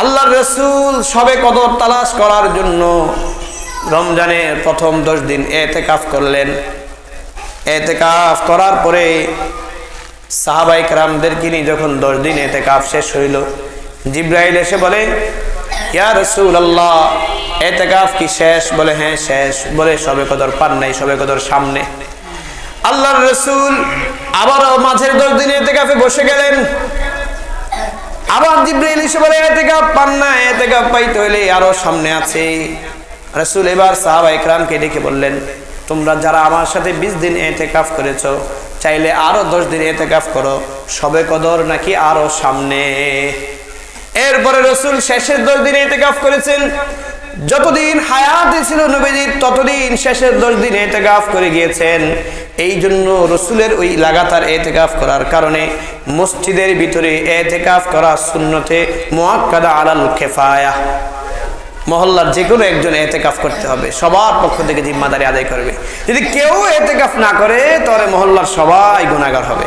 আল্লাহ রসুল সবে কদর তালাশ করার জন্য রমজানের প্রথম দশ দিন এতে কাফ করলেন। এতে কাফ করার পরে সাহাবাই কারামদেরকে নিয়ে যখন দশ দিন এতে কাফ শেষ হইল, জিব্রাইল এসে বলে, ইয়া রসুল আল্লাহ এতে কাফ কি শেষ? বলে হ্যাঁ শেষ। বলে, সবে কদর পান নাই, সবে কদর সামনে। আল্লাহর রসুল আবারও মাঝের দশ দিন এতে কাফে বসে গেলেন। আবার জিব্রাইল এসে বলে এতে কাপ পান না এতে কাপ পাইতে হইলে আরও সামনে আছে। রাসূল এবার সাহাবা ইকরামকে ডেকে বললেন, তোমরা যারা আমার সাথে বিশ দিন এতেকাফ করেছ, চাইলে আরও দশ দিন এতেকাফ করো। সবে কদর নাকি আরও সামনে? এরপরে রসুল শেষের দশ দিন এতে কাফ করেছেন। যতদিন হায়াতে ছিল নবীজির ততদিন শেষের দশ দিন এতেকাফ করে গিয়েছেন। এই জন্য রসুলের ওই লাগাতার এতেকাফ করার কারণে মসজিদের ভিতরে এতেকাফ করা শূন্যতে মোয়াক্কাদা আলাল খেফায়া মহল্লার যে কোনো একজন এতেকাফ করতে হবে, সবার পক্ষ থেকে জিম্মাদারি আদায় করবে। যদি কেউ এতেকাফ না করে, তাহলে মহল্লার সবাই গুণাগার হবে।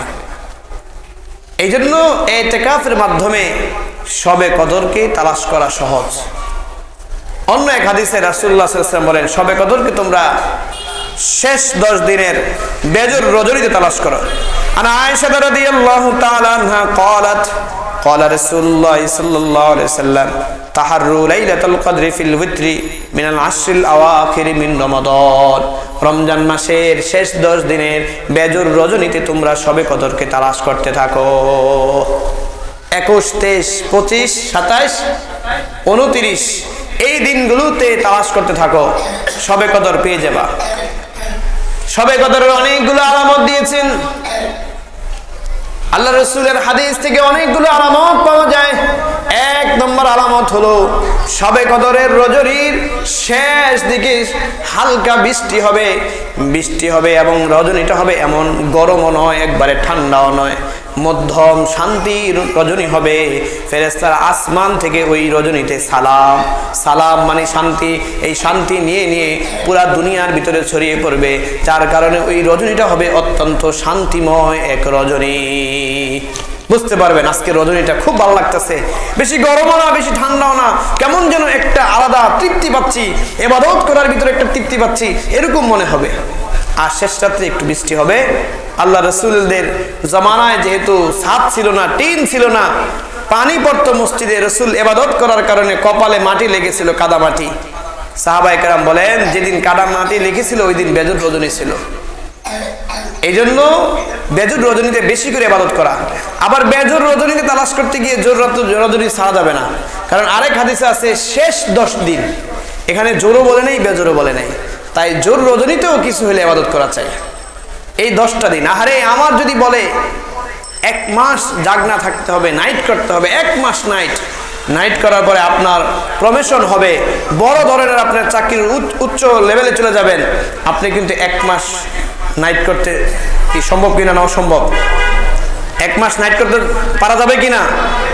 এই জন্য এতেকাফের মাধ্যমে সবে কদরকে তালাশ করা সহজ। অন্য এক হাদিসে রাসুল্লাহ সাল্লাম বলেন সবে কদরকে তোমরা শেষ দশ দিনের বেজর রজনীতে তালাশ করো আর আয়েশা রাদিয়াল্লাহু তাআলা আনহা قالت قال رسول الله صلى الله عليه وسلم تحروا ليلة القدر في الوتر من العشر الأواخر من رمضان রমজান মাসের শেষ দশ দিনের বেজর রজনীতে তোমরা সবে কদরকে তালাশ করতে থাকো একুশ তেইশ পঁচিশ সাতাইশ উনত্রিশ এই দিনগুলোতে তালাশ করতে থাকো। সবে কদর পেয়ে যাবা। সবে কদরের অনেকগুলো আলামত দিয়েছেন। আল্লাহ রসুলের হাদিস থেকে অনেকগুলো আলামত পাওয়া যায়। এক নম্বর আলামত হলো, সবে কদরের রজনীর শেষ দিকে হালকা বৃষ্টি হবে। বৃষ্টি হবে এবং রজনীটা হবে এমন গরমও নয়, একবারে ঠান্ডাও নয়। মধ্যম শান্তির রজনী হবে। ফেরেস্তার আসমান থেকে ওই রজনীতে সালাম। সালাম মানে শান্তি। এই শান্তি নিয়ে নিয়ে পুরা দুনিয়ার ভিতরে ছড়িয়ে পড়বে। যার কারণে ওই রজনীটা হবে অত্যন্ত শান্তিময় এক রজনী। বুঝতে পারবেন আজকে রজনীটা খুব ভালো লাগতেছে। বেশি গরমও না, বেশি ঠান্ডাও না। কেমন যেন একটা আলাদা তৃপ্তি পাচ্ছি। এবাদত করার ভিতরে একটা তৃপ্তি পাচ্ছি। এরকম মনে হবে। আর শেষ রাত্রে একটু বৃষ্টি হবে। আল্লাহ রসুলদের জমানায় যেহেতু ছাদ ছিল না, টিন ছিল না পানি পড়তো মসজিদে রসুল এবাদত করার কারণে কপালে মাটি লেগেছিল, কাদা মাটি। সাহাবাই কারাম বলেন, যেদিন কাদা মাটি লেগেছিল, ওই দিন বেজর রজনী ছিল। এই জন্য বেজুর রজনীতে বেশি করে ইবাদত করা। আবার বেজুর রজনীতে তালাশ করতে গিয়ে জোর রজনী ছাড়া যাবে না। কারণ আরেক হাদিসে আছে, শেষ দশ দিন। এখানে জোরও বলে নেই, বেজোরও বলে নেই। তাই জোর রজনীতেও কিছু হলে ইবাদত করা চাই। এই দশটা দিন। আহারে, আমার যদি বলে, এক মাস জাগনা থাকতে হবে নাইট করতে হবে, এক মাস নাইট নাইট করার পরে আপনার প্রমোশন হবে, বড় ধরনের আপনার চাকরির উচ্চ- লেভেলে চলে যাবেন। আপনি কিন্তু এক মাস নাইট করতে কি সম্ভব কিনা না অসম্ভব এক মাস নাইট করতে পারা যাবে কিনা?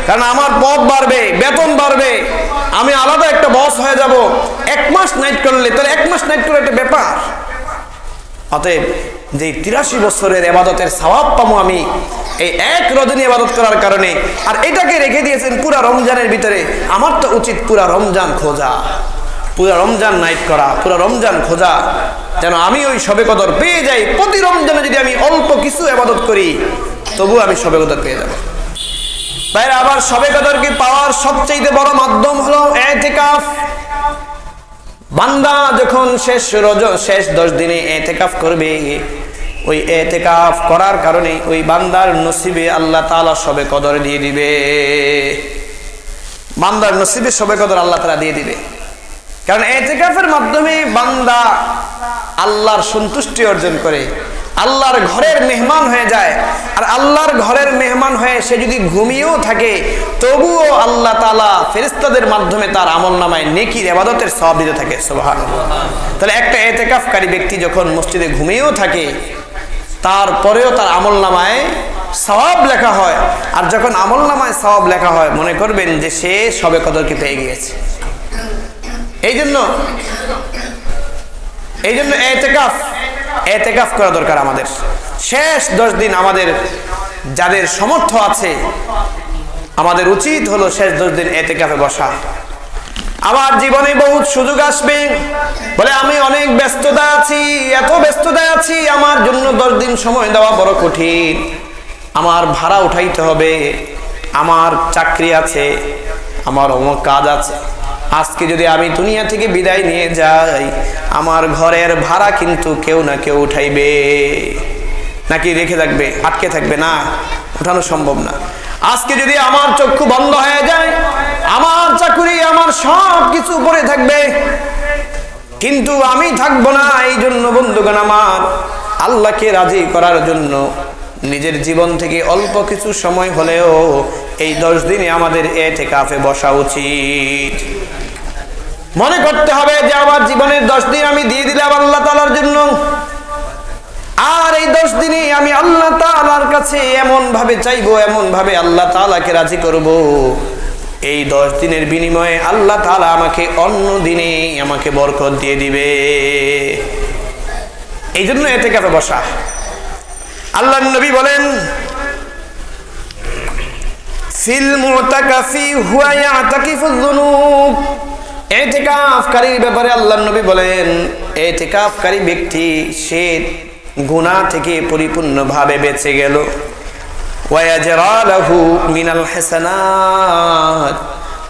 কারণ আমার পদ বাড়বে, বেতন বাড়বে, আমি আলাদা একটা বস হয়ে যাব। এক মাস নাইট করলে, তাহলে এক মাস নাইট করে একটা ব্যাপার। অতএব যে তিরাশি বছরের এবাদতের স্বভাব পাবো আমি, এই এক রজনী এবাদত করার কারণে। আর এটাকে রেখে দিয়েছেন পুরা রমজানের ভিতরে। আমার তো উচিত পুরা রমজান খোঁজা। পুরা রমজান নাইট করা, পুরা রমজান খোঁজা। যেন আমি ওই সবে কদর পেয়ে যাই। প্রতি রমজানে যদি আমি অল্প কিছু এবাদত করি তবু আমি সবে কদর পেয়ে যাব। তাই আবার সবে কদরকে পাওয়ার সবচেয়ে বড় মাধ্যম হলো এতেকাফ। বান্দা যখন শেষ রজ, শেষ দশ দিনে এতেকাফ করবে, ওই এতেকাফ করার কারণে ওই বান্দার নসিবে আল্লাহ তালা সবে কদর দিয়ে দিবে। বান্দার নসিবে সবে কদর আল্লাহ তালা দিয়ে দিবে। কারণ এতেকাফের মাধ্যমে বান্দা আল্লাহর সন্তুষ্টি অর্জন করে। আল্লাহর ঘরের মেহমান হয়ে যায়। আর আল্লাহর ঘরের মেহমান হয়ে সে যদি ঘুমিয়েও থাকে, তবুও আল্লাহ তালা ফেরিস্তাদের মাধ্যমে তার আমল নামায় নেকির এবাদতের সব দিতে থাকে। সোহান তাহলে একটা এতেকাফকারী ব্যক্তি যখন মসজিদে ঘুমিয়েও থাকে, তারপরেও তার আমল নামায় সওয়াব লেখা হয়। আর যখন আমল নামায় সওয়াব লেখা হয়, মনে করবেন যে সে সবে কদরকে পেয়ে গিয়েছে। এই জন্য এই জন্য এতেকাফ এতেকাফ করা দরকার আমাদের। শেষ দশ দিন আমাদের যাদের সমর্থ আছে, আমাদের উচিত হলো শেষ দশ দিন এতে কাফে বসা। আমার জীবনে বহুত সুযোগ আসবে, বলে আমি অনেক ব্যস্ততা আছি, এত ব্যস্ততা আছি, আমার জন্য দশ দিন সময় দেওয়া বড় কঠিন। আমার ভাড়া উঠাইতে হবে, আমার চাকরি আছে, আমার অমুক কাজ আছে। আজকে যদি আমি দুনিয়া থেকে বিদায় নিয়ে যাই, আমার ঘরের ভাড়া কিন্তু কেউ না কেউ উঠাইবে। নাকি রেখে থাকবে, আটকে থাকবে? না, উঠানো সম্ভব না। আজকে যদি আমার চক্ষু বন্ধ হয়ে যায়, আমার চাকুরি, আমার সব কিছু পড়ে থাকবে। কিন্তু আমি থাকব না এই জন্য বন্ধুগণ আমার, আল্লাহকে রাজি করার জন্য নিজের জীবন থেকে অল্প কিছু সময় হলেও এই দশ দিনে আমাদের এ কাফে বসা উচিত। মনে করতে হবে যে আমার জীবনের দশ দিন আমি দিয়ে দিলাম আল্লাহ তালার জন্য। আর এই দশ দিনে আমি আল্লাহ তালার কাছে এমন ভাবে চাইব এমন ভাবে আল্লাহ তালাকে রাজি করব। এই দশ দিনের বিনিময়ে আল্লাহ তালা আমাকে অন্য দিনে আমাকে বরকত দিয়ে দিবে। এই জন্য এতে কাপে বসা। আল্লাহ নবী বলেন ব্যাপারে ব্যক্তি সে থেকে পরিপূর্ণভাবে বেঁচে গেল। মিনাল হাসানাত।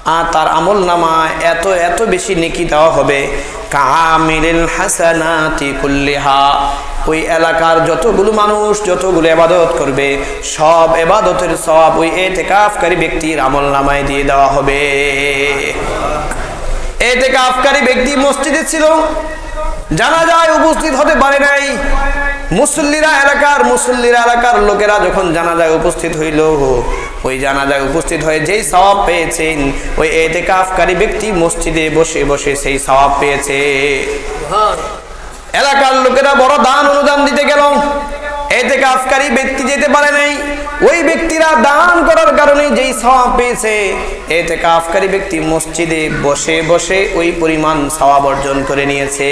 আর তার আমল নামায় এত এত বেশি নেকি দেওয়া হবে, কামিলিল হাসানাতি কুল্লিহা। ওই এলাকার যতগুলো মানুষ, যতগুলো এবাদত করবে, সব এবাদতের সব ওই এতেকাফকারী ব্যক্তির আমল নামায় দিয়ে দেওয়া হবে। এতেকাফকারী ব্যক্তি মসজিদে ছিল জানা যায় উপস্থিত হতে পারে নাই। মুসল্লিরা এলাকার মুসল্লিরা এলাকার লোকেরা যখন জানা যায় উপস্থিত হইল, ওই জানাজায় উপস্থিত হয়ে যেই সওয়াব পেয়েছেন, ওই এতেকাফকারী ব্যক্তি মসজিদে বসে বসে সেই সওয়াব পেয়েছে। এলাকার লোকেরা বড় দান অনুদান দিতে গেল। এতে কাফকারী ব্যক্তি যেতে পারে নাই। ওই ব্যক্তিরা দান করার কারণে যেই সওয়াব পেয়েছে এতে কাফকারী ব্যক্তি মসজিদে বসে বসে ওই পরিমাণ সওয়াব অর্জন করে নিয়েছে।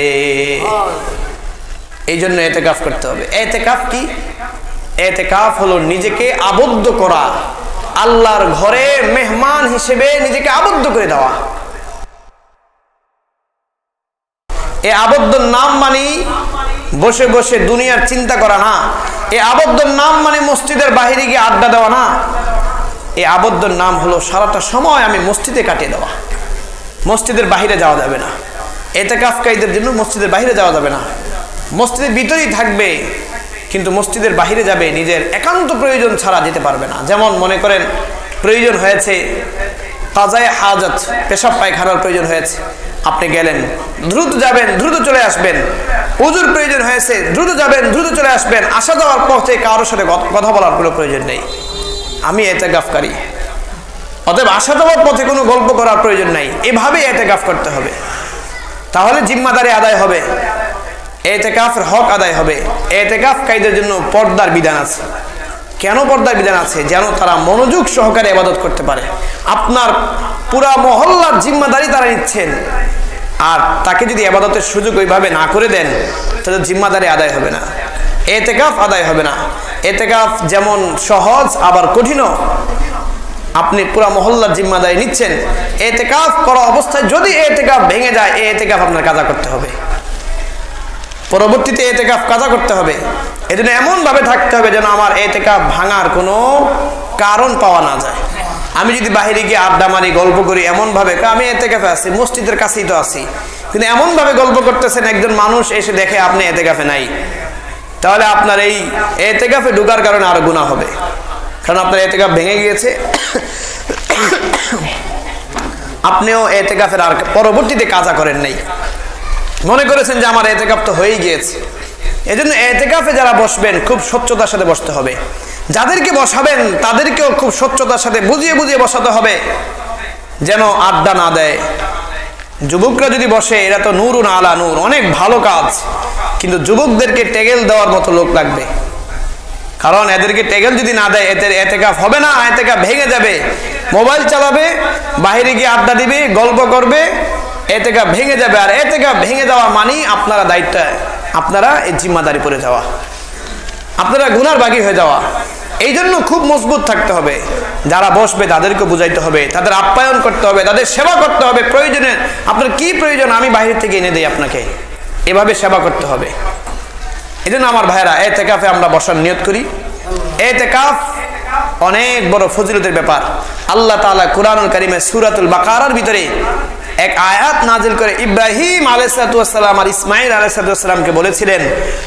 এই জন্য এতে কাফ করতে হবে। এতে কাফ কি? এতে কাফ হলো নিজেকে আবদ্ধ করা, আল্লাহর ঘরে মেহমান হিসেবে নিজেকে আবদ্ধ করে দেওয়া। এ আবদ্ধ নাম মানি বসে বসে দুনিয়ার চিন্তা করা না। এ আবদ্ধ নাম মানে মসজিদের বাহিরে গিয়ে আড্ডা দেওয়া না। এ আবদ্ধ নাম হলো সারাটা সময় আমি মসজিদে কাটিয়ে দেওয়া। মসজিদের বাহিরে যাওয়া যাবে না। এতে কাফকাইদের জন্য মসজিদের বাহিরে যাওয়া যাবে না। মসজিদের ভিতরেই থাকবে, কিন্তু মসজিদের বাহিরে যাবে নিজের একান্ত প্রয়োজন ছাড়া যেতে পারবে না। যেমন মনে করেন, প্রয়োজন হয়েছে তাজায় হাজত, পেশাব পায়খানার প্রয়োজন হয়েছে। আপনি গেলেন, দ্রুত যাবেন, দ্রুত চলে আসবেন। উজুর প্রয়োজন হয়েছে, দ্রুত যাবেন, দ্রুত চলে আসবেন। আসা যাওয়ার পথে কারোর সাথে কথা বলার কোনো প্রয়োজন নেই। আমি এতে গাফকারী অতএব আসা যাওয়ার পথে কোনো গল্প করার প্রয়োজন নাই। এভাবেই এতে গাফ করতে হবে। তাহলে জিম্মাদারি আদায় হবে। এতে কাফের হক আদায় হবে। এতে কাফ কাইদের জন্য পর্দার বিধান আছে। কেন পর্দার বিধান আছে? যেন তারা মনোযোগ সহকারে আবাদত করতে পারে। আপনার পুরা মহল্লার জিম্মাদারি তারা নিচ্ছেন। আর তাকে যদি আবাদতের সুযোগ ওইভাবে না করে দেন, তাহলে জিম্মাদারি আদায় হবে না। এতেকাফ আদায় হবে না। এতেকাফ যেমন সহজ, আবার কঠিনও। আপনি পুরা মহল্লার জিম্মাদারি নিচ্ছেন। এতেকাফ করা অবস্থায় যদি এতেকাফ ভেঙে যায়, এতেকাফ আপনার কাজা করতে হবে। পরবর্তীতে এতেকাফ কাজা করতে হবে। এজন্য এমনভাবে থাকতে হবে যেন আমার এতেকাফ ভাঙার কোনো কারণ পাওয়া না যায়। আমি যদি বাহিরে গিয়ে আড্ডা মারি, গল্প করি এমনভাবে আমি এতে কাফে আছি, মসজিদের কাছেই তো আছি। কিন্তু এমনভাবে গল্প করতেছেন একজন মানুষ, এসে দেখে আপনি এতে কাফে নাই। তাহলে আপনার এই এতে কাফে ঢুকার কারণে আরও গুণা হবে। কারণ আপনার এতে কাপ ভেঙে গিয়েছে। আপনিও এতে কাফের আর পরবর্তীতে কাজা করেন নাই। মনে করেছেন যে আমার এতে কাপ তো হয়েই গিয়েছে। এজন্য এতেকাফে যারা বসবেন, খুব স্বচ্ছতার সাথে বসতে হবে। যাদেরকে বসাবেন, তাদেরকেও খুব স্বচ্ছতার সাথে বুঝিয়ে বুঝিয়ে বসাতে হবে, যেন আড্ডা না দেয়। যুবকরা যদি বসে, এরা তো নূর না আলা নূর, অনেক ভালো কাজ, কিন্তু যুবকদেরকে টেগেল দেওয়ার মতো লোক লাগবে। কারণ এদেরকে টেগেল যদি না দেয় এদের এতেকাফ হবে না, এতেকাফ ভেঙে যাবে। মোবাইল চালাবে বাইরে গিয়ে আড্ডা দিবে, গল্প করবে, এতেকাফ ভেঙে যাবে। আর এতেকাফ ভেঙে যাওয়া মানেই আপনারা দায়িত্ব। আপনারা এই জিম্মাদারি পরে যাওয়া। আপনারা গুনার বাগি হয়ে যাওয়া। এই জন্য খুব মজবুত থাকতে হবে। যারা বসবে তাদেরকে বুঝাইতে হবে, তাদের আপ্যায়ন করতে হবে, তাদের সেবা করতে হবে। প্রয়োজনে আপনার কি প্রয়োজন আমি বাইরে থেকে এনে দিই আপনাকে। এভাবে সেবা করতে হবে। এই আমার ভাইয়েরা, এ তেকাফে আমরা বসার নিয়ত করি। এ তেকাফ অনেক বড় ফজিলতের ব্যাপার। আল্লাহ তাআলা কুরআনুল কারিমে সূরাতুল বাকারার ভিতরে এক আয়াত নাজিল করে ইব্রাহিম আলাইসালাম আর ইসমাইল আলাইসালামকে বলেছিলেন,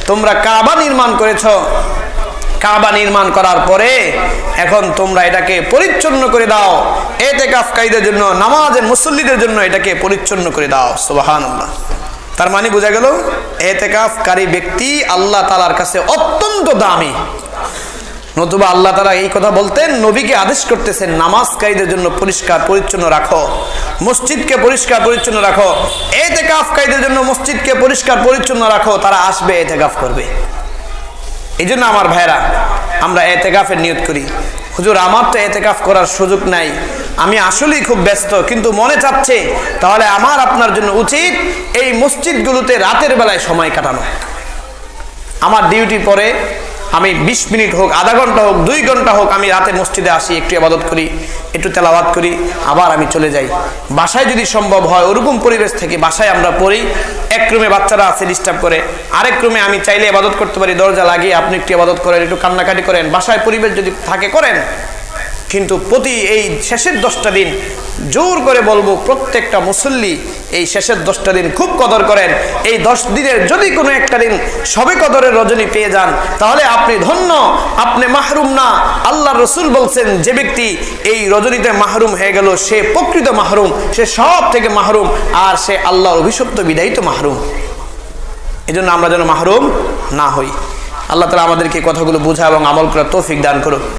তোমরা কাবা নির্মাণ করেছ। কাবা নির্মাণ করার পরে এখন তোমরা এটাকে পরিচ্ছন্ন করে দাও। এতে কাফকাইদের জন্য নামাজের মুসল্লিদের জন্য এটাকে পরিচ্ছন্ন করে দাও। সুবাহান তার মানে বোঝা গেল, এতেকাফকারী ব্যক্তি আল্লাহ তালার কাছে অত্যন্ত দামি। নতুবা আল্লাহ তারা এই কথা বলতেন, নবীকে আদেশ করতেছেন, নামাজকারীদের জন্য পরিষ্কার পরিচ্ছন্ন রাখো, মসজিদকে পরিষ্কার পরিচ্ছন্ন রাখো এতে কাফকারীদের জন্য মসজিদকে পরিষ্কার পরিচ্ছন্ন রাখো, তারা আসবে এতে কাফ করবে। এই জন্য আমার ভাইরা আমরা এতেকাফের নিয়ত করি। হুজুর, আমার তো এতেকাফ করার সুযোগ নাই। আমি আসলেই খুব ব্যস্ত, কিন্তু মনে চাচ্ছে, তাহলে আমার আপনার জন্য উচিত এই মসজিদগুলোতে রাতের বেলায় সময় কাটানো। আমার ডিউটি পরে আমি ২০ মিনিট হোক, আধা ঘণ্টা হোক, দুই ঘণ্টা হোক, আমি রাতে মসজিদে আসি, একটু আবাদত করি, একটু তেলাবাদ করি, আবার আমি চলে যাই। বাসায় যদি সম্ভব হয়, ওরকম পরিবেশ থেকে বাসায় আমরা পড়ি, এক রুমে বাচ্চারা আছে ডিস্টার্ব করে। আরেক রুমে আমি চাইলে আবাদত করতে পারি, দরজা লাগিয়ে আপনি একটু আবাদত করেন, একটু কান্নাকাটি করেন। বাসায় পরিবেশ যদি থাকে, করেন। কিন্তু প্রতি এই শেষের দশটা দিন জোর করে বলব, প্রত্যেকটা মুসল্লি এই শেষের দশটা দিন খুব কদর করেন। এই দশ দিনের যদি কোনো একটা দিন সবে কদরের রজনী পেয়ে যান, তাহলে আপনি ধন্য, আপনি মাহরুম না। আল্লাহ রসুল বলছেন, যে ব্যক্তি এই রজনীতে মাহরুম হয়ে গেল, সে প্রকৃত মাহরুম, সে সব থেকে মাহরুম, আর সে আল্লাহর অভিশপ্ত বিদায়িত মাহরুম। এই জন্য আমরা যেন মাহরুম না হই। আল্লাহ তালা আমাদেরকে কথাগুলো বোঝা এবং আমল করার তৌফিক দান করুক।